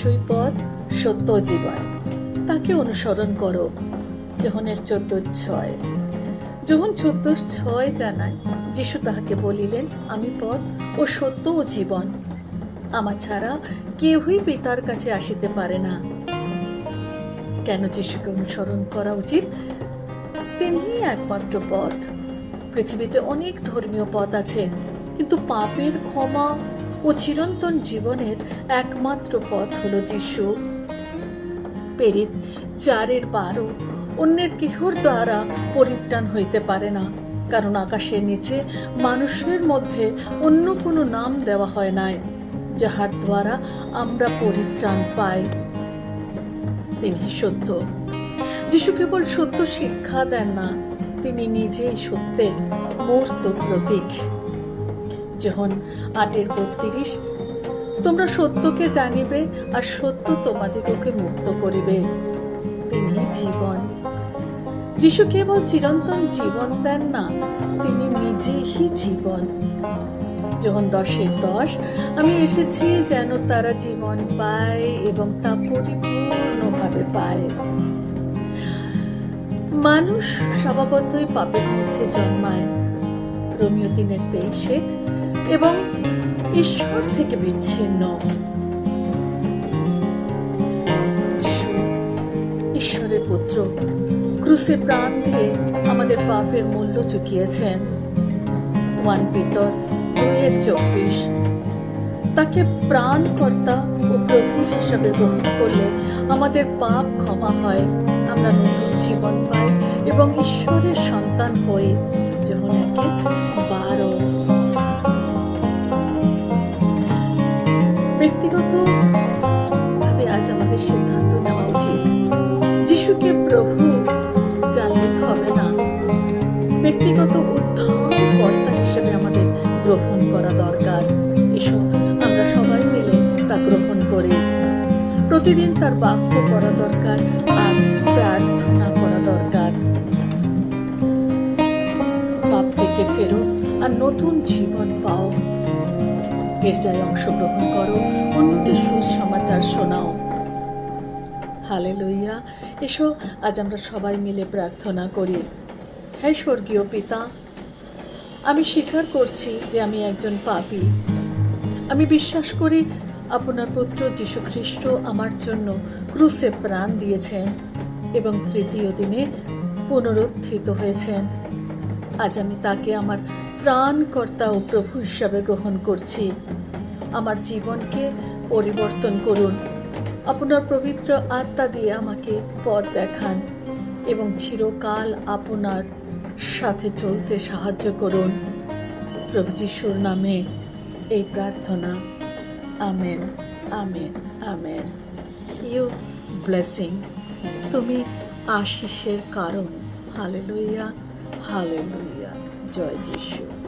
যিশুই পথ সত্য জীবন। তাকে অনুসরণ করো। যোহনের চোদ্দ ছয়। যখন চোদ্দ ছয় জানায়, যিশু তাহাকে বলিলেন, আমি পথ ও সত্য ও জীবন। আমার ছাড়া কেউই পিতার কাছে আসিতে পারে না। কেন যিশুকে অনুসরণ করা উচিত? তিনি একমাত্র পথ। পৃথিবীতে অনেক ধর্মীয় পথ আছে, কিন্তু পাপের ক্ষমা ও চিরন্তন জীবনের একমাত্র পথ হলো যিশু। পেরিত চারের বারো অন্যের কেহর দ্বারা পরিত্রাণ হইতে পারে না, কারণ আকাশের নিচে মানুষের মধ্যে অন্য কোনো নাম দেওয়া হয় নাই, যাহার দ্বারা আমরা পরিত্রাণ পাই। তিনি সত্য। যিশু কেবল সত্য শিক্ষা দেন না, তিনি নিজেই সত্যের মূর্ত প্রতীক। যখন আটের বত্রিশ। তোমরা সত্যকে জানিবে আর সত্য তোমাদিগকে মুক্ত করিবে। তিনি জীবন। যিশু কেবল চিরন্তন জীবন দেন না, তিনি নিজেই জীবন। যখন দশের দশ, আমি এসেছি যেন তারা জীবন পায় এবং তা পরিপূর্ণভাবে পায়। মানুষ স্বভাবতই পাপের মধ্যে জন্মায়। রোমিও দিনের তেইশে এবং ঈশ্বর থেকে বিচ্ছিন্ন। ঈশ্বরের পুত্র ক্রুশে প্রাণ দিয়ে আমাদের পাপের মূল্য চুকিয়েছেন। ওয়ান পিতর দুইয়ের চব্বিশ। তাকে প্রাণকর্তা ও প্রভু হিসাবে গ্রহণ করলে আমাদের পাপ ক্ষমা হয়। আমরা নতুন জীবন পাই এবং ঈশ্বরের সন্তান হই। যখন আমাদের সিদ্ধান্ত নেওয়া উচিত। যিশুকে প্রভু জানলে হবে না। ব্যক্তিগত উদ্ধার কর্তা হিসেবে আমাদের গ্রহণ করা দরকার। এসো, আমরা সবাই মিলে তা গ্রহণ করি। প্রতিদিন তার বাক্য করা দরকার আর প্রার্থনা করা দরকার। পাপ থেকে ফেরো আর নতুন জীবন পাও। গির্জায় অংশগ্রহণ করো অন্যকে সুসমাচার শোনাও। হালে লইয়া এসো, আজ আমরা সবাই মিলে প্রার্থনা করি। হ্যাঁ স্বর্গীয় পিতা, আমি স্বীকার করছি যে আমি একজন পাপী। আমি বিশ্বাস করি আপনার পুত্র যীশু খ্রিস্ট আমার জন্য ক্রুসে প্রাণ দিয়েছেন এবং তৃতীয় দিনে পুনরুত্থিত হয়েছেন। আজ আমি তাকে আমার ত্রাণকর্তা ও প্রভু হিসাবে গ্রহণ করছি। আমার জীবনকে পরিবর্তন করুন। আপনার পবিত্র আত্মা দিয়ে আমাকে পথ দেখান এবং চিরকাল আপনার সাথে চলতে সাহায্য করুন। প্রভু যিশুর নামে এই প্রার্থনা। Amen amen amen. You blessing. তুমি আশিসের কারণ। হালে লইয়া হালেলুইয়া হালেলুইয়া জয় যিশু।